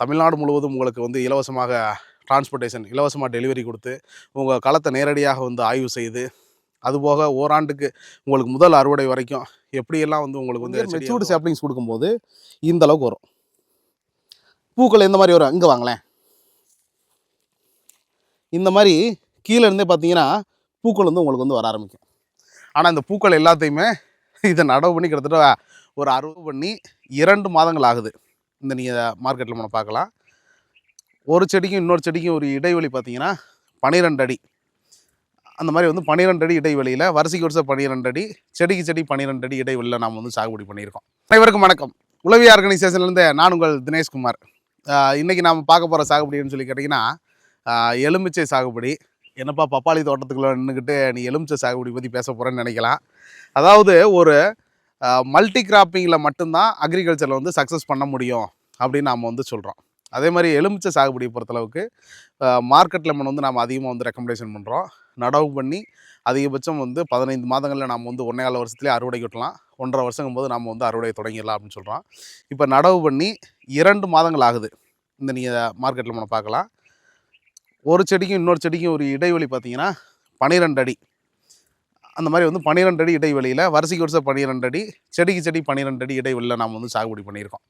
தமிழ்நாடு முழுவதும் உங்களுக்கு வந்து இலவசமாக டிரான்ஸ்போர்ட்டேஷன் இலவசமாக டெலிவரி கொடுத்து உங்கள் களத்தை நேரடியாக வந்து ஆய்வு செய்து அதுபோக ஓராண்டுக்கு உங்களுக்கு முதல் அறுவடை வரைக்கும் எப்படியெல்லாம் வந்து உங்களுக்கு வந்து மெச்சூர்டு சாப்ளிங்ஸ் கொடுக்கும்போது இந்த அளவுக்கு வரும். பூக்கள் எந்த மாதிரி வரும்? இங்கே வாங்களேன். இந்த மாதிரி கீழே இருந்தே பார்த்தீங்கன்னா பூக்கள் வந்து உங்களுக்கு வந்து வர ஆரம்பிக்கும். ஆனால் இந்த பூக்கள் எல்லாத்தையுமே இதை நடவு பண்ணி கிட்டத்தட்ட ஒரு அறுவடை பண்ணி இரண்டு மாதங்கள் ஆகுது. இந்த நீங்கள் மார்க்கெட்டில் நம்ம பார்க்கலாம். ஒரு செடிக்கும் இன்னொரு செடிக்கும் ஒரு இடைவெளி பார்த்தீங்கன்னா பன்னிரெண்டு அடி. அந்த மாதிரி வந்து பன்னிரெண்டு அடி இடைவெளியில் வரிசைக்கு வருஷம் பன்னிரெண்டு அடி செடிக்கு செடி பன்னிரெண்டு அடி இடைவெளியில் நாம் வந்து சாகுபடி பண்ணியிருக்கோம். அனைவருக்கும் வணக்கம். உளவி ஆர்கனைசேஷன்லேருந்து நான் உங்கள் தினேஷ்குமார் இன்றைக்கி நாம் பார்க்க போகிற சாகுபடின்னு சொல்லி கேட்டிங்கன்னா எலுமிச்சை சாகுபடி. என்னப்பா பப்பாளி தோட்டத்துக்குள்ளே நின்றுக்கிட்டு நீ எலுமிச்சை சாகுபடி பற்றி பேச போகிறேன்னு நினைக்கலாம். அதாவது ஒரு மல்டி கிராப்பிங்கில் மட்டும்தான் அக்ரிகல்ச்சரில் வந்து சக்ஸஸ் பண்ண முடியும் அப்படின்னு நாம் வந்து சொல்கிறோம் அதே மாதிரி எலுமிச்சை சாகுபடியை பொறுத்தளவுக்கு மார்க்கெட் லெமன் வந்து நாம் அதிகமாக வந்து ரெக்கமெண்டேஷன் பண்ணுறோம் நடவு பண்ணி அதிகபட்சம் வந்து பதினைந்து மாதங்களில் நாம் வந்து ஒன்றே கால வருஷத்துலேயே அறுவடை விட்டலாம் ஒன்றரை வருஷங்கும் போது நாம் வந்து அறுவடை தொடங்கிடலாம் அப்படின்னு சொல்கிறோம் இப்போ நடவு பண்ணி இரண்டு மாதங்கள் ஆகுது. இந்த நீங்கள் மார்க்கெட்டில் நம்ம பார்க்கலாம். ஒரு செடிக்கும் இன்னொரு செடிக்கும் ஒரு இடைவெளி பார்த்தீங்கன்னா பன்னிரெண்டு அடி. அந்த மாதிரி வந்து பன்னிரெண்டு அடி இடைவெளியில் வரிசைக்கு வருஷம் பன்னிரெண்டு அடி செடிக்கு செடி பன்னிரெண்டு அடி இடைவெளியில் நாம் வந்து சாகுபடி பண்ணியிருக்கோம்.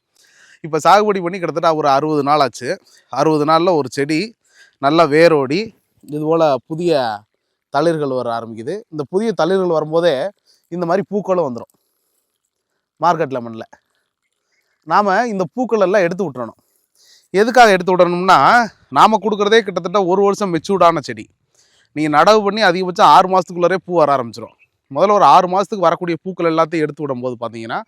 இப்போ சாகுபடி பண்ணி கிட்டத்தட்ட ஒரு அறுபது நாள் ஆச்சு. அறுபது நாளில் ஒரு செடி நல்லா வேரோடி இதுபோல் புதிய தளிர்கள் வர ஆரம்பிக்குது. இந்த புதிய தளிர்கள் வரும்போதே இந்த மாதிரி பூக்களும் வந்துடும் மார்க்கெட் லெமனில் நாம் இந்த பூக்கள் எல்லாம் எடுத்து விட்டுறணும். எதுக்காக எடுத்து விடணும்னா நாம் கொடுக்குறதே கிட்டத்தட்ட ஒரு வருஷம் மெச்சூர்டான செடி. நீங்கள் நடவு பண்ணி அதிகபட்சம் ஆறு மாதத்துக்குள்ளரே பூ வர ஆரம்பிச்சிடும் முதல்ல ஒரு ஆறு மாதத்துக்கு வரக்கூடிய பூக்கள் எல்லாத்தையும் எடுத்து விடும்போது பார்த்தீங்கன்னா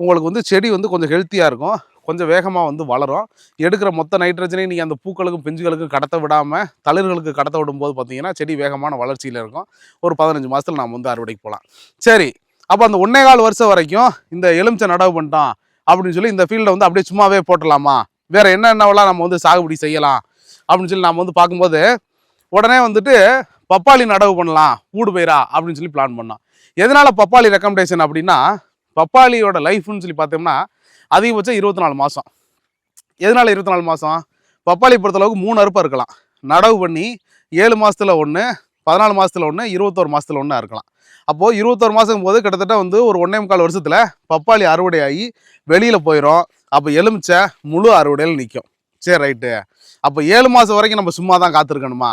உங்களுக்கு வந்து செடி வந்து கொஞ்சம் ஹெல்த்தியாக இருக்கும். கொஞ்சம் வேகமாக வந்து வளரும். எடுக்கிற மொத்த நைட்ரஜனையும் நீங்கள் அந்த பூக்களுக்கும் பிஞ்சுகளுக்கும் கடத்த விடாமல் தளிர்களுக்கு கடத்த விடும்போது பார்த்தீங்கன்னா செடி வேகமான வளர்ச்சியில் இருக்கும். ஒரு பதினஞ்சு மாதத்தில் நாம் வந்து அறுவடைக்கு போகலாம் சரி அப்போ அந்த ஒன்னே கால் வருஷம் வரைக்கும் இந்த எலுமிச்சை நடவு பண்ணிட்டோம் அப்படின்னு சொல்லி இந்த ஃபீல்டை வந்து அப்படியே சும்மாவே போட்டுடலாமா? வேறு என்னென்னவெல்லாம் நம்ம வந்து சாகுபடி செய்யலாம் அப்படின்னு சொல்லி நாம் வந்து பார்க்கும்போது உடனே வந்துட்டு பப்பாளி நடவு பண்ணலாம் ஊடு பயிரா அப்படின்னு சொல்லி பிளான் பண்ணோம் எதனால் பப்பாளி ரெக்கமெண்டேஷன் அப்படின்னா பப்பாளியோட லைஃப்னு சொல்லி பார்த்தோம்னா அதிகபட்சம் இருபத்தி நாலு மாதம் எதனால் இருபத்தி நாலு மாதம் பப்பாளி பொறுத்தளவுக்கு மூணு அறுப்பாக இருக்கலாம். நடவு பண்ணி ஏழு மாதத்தில் ஒன்று பதினாலு மாதத்தில் ஒன்று இருபத்தோரு மாதத்தில் ஒன்றா இருக்கலாம். அப்போது இருபத்தோரு மாதம் போது கிட்டத்தட்ட வந்து ஒரு ஒன்றே முக்கால் வருஷத்தில் பப்பாளி அறுவடை ஆகி வெளியில் போயிடும் அப்போ எலுமிச்சை முழு அறுவடையில் நிற்கும் சரி ரைட்டு அப்போ ஏழு மாதம் வரைக்கும் நம்ம சும்மா தான் காத்திருக்கணுமா?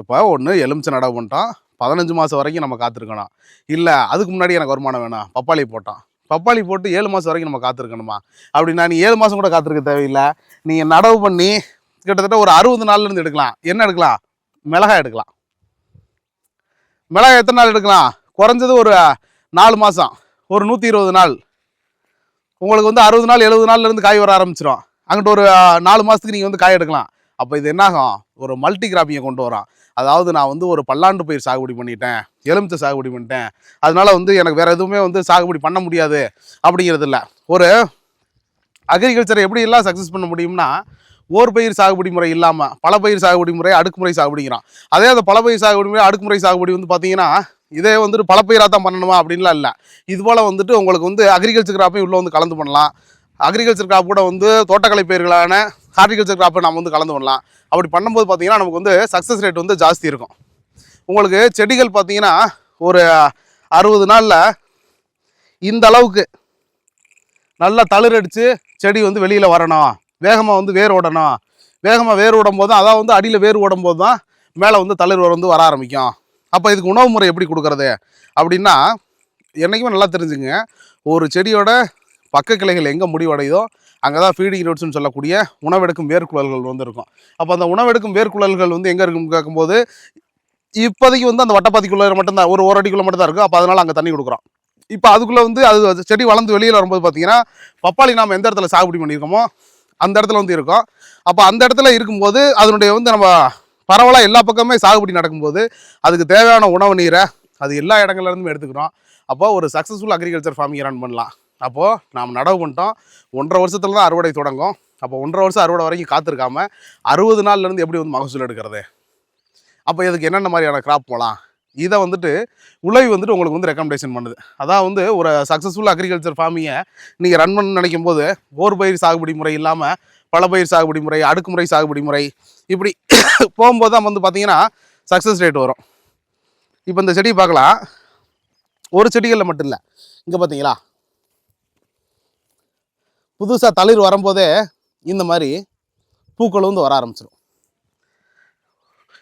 இப்போ ஒன்று எலுமிச்சை நடவு பண்ணிட்டோம் பதினஞ்சு மாதம் வரைக்கும் நம்ம காத்திருக்கணும். இல்லை அதுக்கு முன்னாடி எனக்கு வருமானம் வேணும். பப்பாளி போட்டோம் பப்பாளி போட்டு ஏழு மாதம் வரைக்கும் நம்ம காத்திருக்கணுமா? அப்படின்னா நீ ஏழு மாதம் கூட காத்திருக்க தேவையில்லை. நீங்கள் நடவு பண்ணி கிட்டத்தட்ட ஒரு அறுபது நாள்லேருந்து எடுக்கலாம். என்ன எடுக்கலாம்? மிளகாய் எடுக்கலாம். மிளகாய் எத்தனை நாள் எடுக்கலாம்? குறைஞ்சது ஒரு நாலு மாதம் ஒரு நூற்றி இருபது நாள். உங்களுக்கு வந்து அறுபது நாள் எழுபது நாள்லேருந்து காய் வர ஆரம்பிச்சிடும் அங்கிட்ட ஒரு நாலு மாதத்துக்கு நீங்கள் வந்து காய் எடுக்கலாம். அப்போ இது என்னாகும்? ஒரு மல்டி கிராப்பிங்கை கொண்டு வரோம் அதாவது நான் வந்து ஒரு பல்லாண்டு பயிர் சாகுபடி பண்ணிட்டேன். எலுமிச்சை சாகுபடி பண்ணிட்டேன். அதனால வந்து எனக்கு வேறு எதுவுமே வந்து சாகுபடி பண்ண முடியாது அப்படிங்கிறது இல்லை. ஒரு அக்ரிகல்ச்சரை எப்படி எல்லாம் சக்ஸஸ் பண்ண முடியும்னா ஓர் பயிர் சாகுபடி முறை இல்லாமல் பல பயிர் சாகுபடி முறை அடுக்குமுறை சாகுபடிங்கிறான். அதே அந்த பல பயிர் சாகுபடி முறை அடுக்குமுறை சாகுபடி வந்து பார்த்தீங்கன்னா இதே வந்துட்டு பல பயிராக தான் பண்ணணுமா அப்படின்லாம் இல்லை. இது போல் வந்துட்டு உங்களுக்கு வந்து அக்ரிகல்ச்சர் கிராப்பையும் உள்ளே வந்து கலந்து பண்ணலாம். அக்ரிகல்ச்சர் கிராப் கூட வந்து தோட்டக்கலை பயிர்களான ஹார்டிகல்ச்சர் கிராப்பை நம்ம வந்து கலந்து பண்ணலாம் அப்படி பண்ணும்போது பார்த்தீங்கன்னா நமக்கு வந்து சக்ஸஸ் ரேட் வந்து ஜாஸ்தி இருக்கும். உங்களுக்கு செடிகள் பார்த்தீங்கன்னா ஒரு அறுபது நாளில் இந்த அளவுக்கு நல்லா தளிரடித்து செடி வந்து வெளியில் வரணும். வேகமாக வந்து வேர் ஓடணும். வேகமாக வேர் ஓடும் போது தான் அதாவது வந்து அடியில் வேர் ஓடும் போது தான் மேலே வந்து தளிர் வந்து வர ஆரம்பிக்கும். அப்போ இதுக்கு உணவு முறை எப்படி கொடுக்குறது? அப்படின்னா என்றைக்குமே நல்லா தெரிஞ்சுங்க ஒரு செடியோட பக்க கிளைகள் எங்கே முடிவடையுதோ அங்கே தான் ஃபீடிங் ரூட்ஸ்னு சொல்லக்கூடிய உணவெடுக்கும் வேர்க்குழல்கள் வந்து இருக்கும். அப்போ அந்த உணவெடுக்கும் வேர்க்குழல்கள் வந்து எங்கே இருக்குன்னு கேட்கும்போது இப்போதைக்கு வந்து அந்த வட்டப்பாத்திக்குள்ளே மட்டும்தான் ஒரு ஒரு அடிக்குள்ளே மட்டும் தான் இருக்குது அப்போ அதனால் அங்கே தண்ணி கொடுக்குறோம். இப்போ அதுக்குள்ளே வந்து அது செடி வளர்ந்து வெளியில் வரும்போது பார்த்தீங்கன்னா பப்பாளி நாம் எந்த இடத்துல சாகுபடி பண்ணியிருக்கோமோ அந்த இடத்துல வந்து இருக்கும். அப்போ அந்த இடத்துல இருக்கும்போது அதனுடைய வந்து நம்ம பரவலாக எல்லா பக்கமே சாகுபடி நடக்கும்போது அதுக்கு தேவையான உணவு நீரை அது எல்லா இடங்கள்லேருந்தும் எடுத்துக்கிறோம். அப்போ ஒரு சக்ஸஸ்ஃபுல் அக்ரிகல்ச்சர் ஃபார்மிங் ரன் பண்ணலாம். அப்போது நாம் நடவு பண்ணிட்டோம். ஒன்றரை வருஷத்துல தான் அறுவடை தொடங்கும். அப்போ ஒன்றரை வருஷம் அறுவடை வரைக்கும் காத்திருக்காமல் அறுபது நாள்லேருந்து எப்படி வந்து மகசூல் எடுக்கிறது? அப்போ இதுக்கு என்னென்ன மாதிரியான கிராப் போகலாம் இதை வந்துட்டு உழவி வந்துட்டு உங்களுக்கு வந்து ரெக்கமெண்டேஷன் பண்ணுது. அதான் வந்து ஒரு சக்ஸஸ்ஃபுல் அக்ரிகல்ச்சர் ஃபார்மிங்கை நீங்கள் ரன் பண்ண நினைக்கும் போது ஓர் பயிர் சாகுபடி முறை இல்லாமல் பல பயிர் சாகுபடி முறை அடுக்குமுறை சாகுபடி முறை இப்படி போகும்போது தான் வந்து பார்த்தீங்கன்னா சக்ஸஸ் ரேட் வரும். இப்போ இந்த செடியை பார்க்கலாம். ஒரு செடிகளில் மட்டும் இல்லை. இங்கே பார்த்தீங்களா புதுசாக தளிர் வரும்போதே இந்த மாதிரி பூக்கள் வந்து வர ஆரம்பிச்சிடும்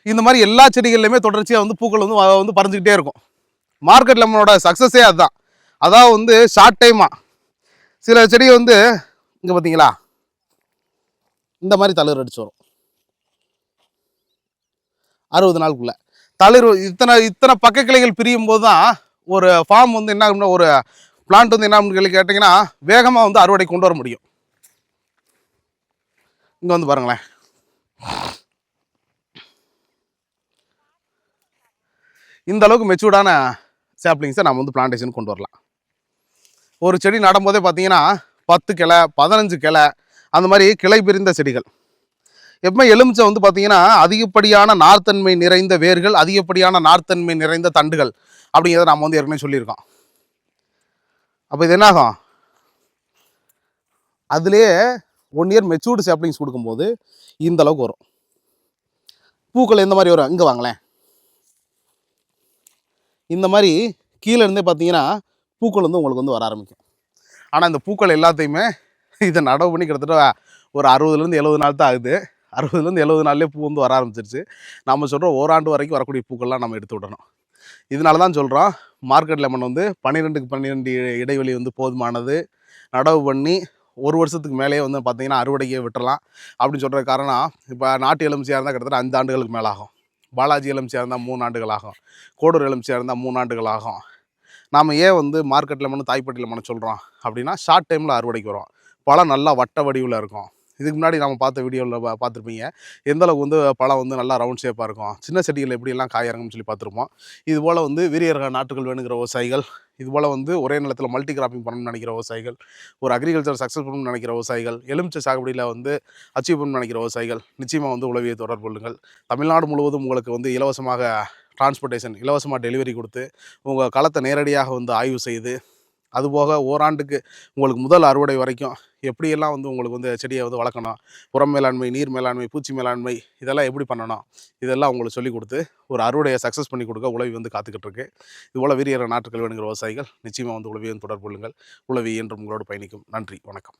இந்த மாதிரி எல்லா செடிகள்லையுமே தொடர்ச்சியாக வந்து பூக்கள் வந்து வந்து பறந்துக்கிட்டே இருக்கும். மார்க்கெட் லெமனோட சக்ஸஸே அதுதான். அதாவது வந்து ஷார்ட் டைமாக சில செடி வந்து இங்கே பார்த்தீங்களா இந்த மாதிரி தளிர் அடிச்சு வரும். அறுபது நாளுக்குள்ள. தளிர் இத்தனை இத்தனை பக்க கிளைகள் பிரியும் போது தான் ஒரு ஃபார்ம் வந்து என்ன ஆகும்னா ஒரு பிளான்ட் வந்து என்ன சொல்லி கேட்டிங்கன்னா வேகமாக வந்து அறுவடை கொண்டு வர முடியும். இங்கே வந்து பாருங்களேன். இந்த அளவுக்கு மெச்சூர்டான சாப்ளிங்ஸை நம்ம வந்து பிளான்டேஷன் கொண்டு வரலாம். ஒரு செடி நடும்போதே பார்த்தீங்கன்னா பத்து கிளை பதினஞ்சு கிளை அந்த மாதிரி கிளை பிரிந்த செடிகள். எப்பவுமே எலுமிச்சை வந்து பார்த்தீங்கன்னா அதிகப்படியான நார்த்தன்மை நிறைந்த வேர்கள் அதிகப்படியான நார்த்தன்மை நிறைந்த தண்டுகள் அப்படிங்கிறத நம்ம வந்து ஏற்கனவே சொல்லியிருக்கோம். அப்போ இது என்னாகும்? அதுலேயே ஒன் இயர் மெச்சூர்டு சாப்ளிங்ஸ் கொடுக்கும்போது இந்த அளவுக்கு வரும். பூக்கள் எந்த மாதிரி வரும்? இங்கே வாங்களேன். இந்த மாதிரி கீழே இருந்தே பார்த்தீங்கன்னா பூக்கள் வந்து உங்களுக்கு வந்து வர ஆரம்பிக்கும். ஆனால் இந்த பூக்கள் எல்லாத்தையுமே இதை நடவு பண்ணி கிட்டத்தட்ட ஒரு அறுபதுலேருந்து எழுபது நாள் தான் ஆகுது. அறுபதுலேருந்து எழுபது நாள்லேயே பூ வந்து வர ஆரம்பிச்சிருச்சு. நம்ம சொல்கிறோம் ஓராண்டு வரைக்கும் வரக்கூடிய பூக்கள்லாம் நம்ம எடுத்து விடணும். இதனால தான் சொல்கிறோம் மார்க்கெட் லெமன் வந்து பன்னிரெண்டுக்கு பன்னிரெண்டு இடைவெளி வந்து போதுமானது. நடவு பண்ணி ஒரு வருஷத்துக்கு மேலேயே வந்து பார்த்திங்கன்னா அறுவடைக்கே விட்டுறலாம். அப்படின்னு சொல்கிற காரணம் இப்போ நாட்டு எலுமிச்சியாக இருந்தால் கிட்டத்தட்ட அஞ்சு ஆண்டுகளுக்கு மேலே ஆகும் பாலாஜி எலுமிச்சியாக இருந்தால் மூணு ஆண்டுகள் ஆகும். கோடூர் எலுமிச்சியாக இருந்தால் மூணு ஆண்டுகள் ஆகும். நாம் ஏன் வந்து மார்க்கெட் லெமன் தாய்ப்பட்டி லெமன் சொல்கிறோம் அப்படின்னா ஷார்ட் டைமில் அறுவடைக்கு வரும். பழம் நல்லா வட்ட வடிவில் இருக்கும். இதுக்கு முன்னாடி நம்ம பார்த்த வீடியோவில் பார்த்துருப்பீங்க. எந்த அளவுக்கு வந்து பழம் வந்து நல்லா ரவுண்ட் ஷேப்பாக இருக்கும். சின்ன செடிகள் எப்படியெல்லாம் காய் இறங்கும்னு சொல்லி பார்த்துருப்போம். இது போல் வந்து வீரியரக நாட்டுகள் வேணுங்கிற விவசாயிகள் இது போல் வந்து ஒரே நிலத்தில் மல்டி கிராப்பிங் பண்ணணும்னு நினைக்கிற விவசாயிகள் ஒரு அக்ரிகல்ச்சர் சக்ஸஸ் பண்ணணும்னு நினைக்கிற விவசாயிகள் எலுமிச்சை சாகுபடியில் வந்து அச்சீவ் பண்ணணும்னு நினைக்கிற விவசாயிகள் நிச்சயமாக வந்து உளவியை தொடர்பு கொள்ளுங்கள். தமிழ்நாடு முழுவதும் உங்களுக்கு வந்து இலவசமாக டிரான்ஸ்போர்ட்டேஷன் இலவசமாக டெலிவரி கொடுத்து உங்கள் களத்தை நேரடியாக வந்து ஆய்வு செய்து அதுபோக ஓராண்டுக்கு உங்களுக்கு முதல் அறுவடை வரைக்கும் எப்படியெல்லாம் வந்து உங்களுக்கு வந்து செடியை வந்து வளர்க்கணும்? உரம் மேலாண்மை நீர் மேலாண்மை பூச்சி மேலாண்மை இதெல்லாம் எப்படி பண்ணணும்? இதெல்லாம் உங்களுக்கு சொல்லிக் கொடுத்து ஒரு அறுவடையை சக்ஸஸ் பண்ணி கொடுக்க உழவி வந்து காத்துக்கிட்டு இருக்கு. இதுபோல் வீரியர நாட்டுகள் வேணுங்கிற விவசாயிகள் நிச்சயமாக வந்து உழவியும் தொடர்பு கொள்ளுங்கள். உழவி என்றும் உங்களோடு பயணிக்கும். நன்றி. வணக்கம்.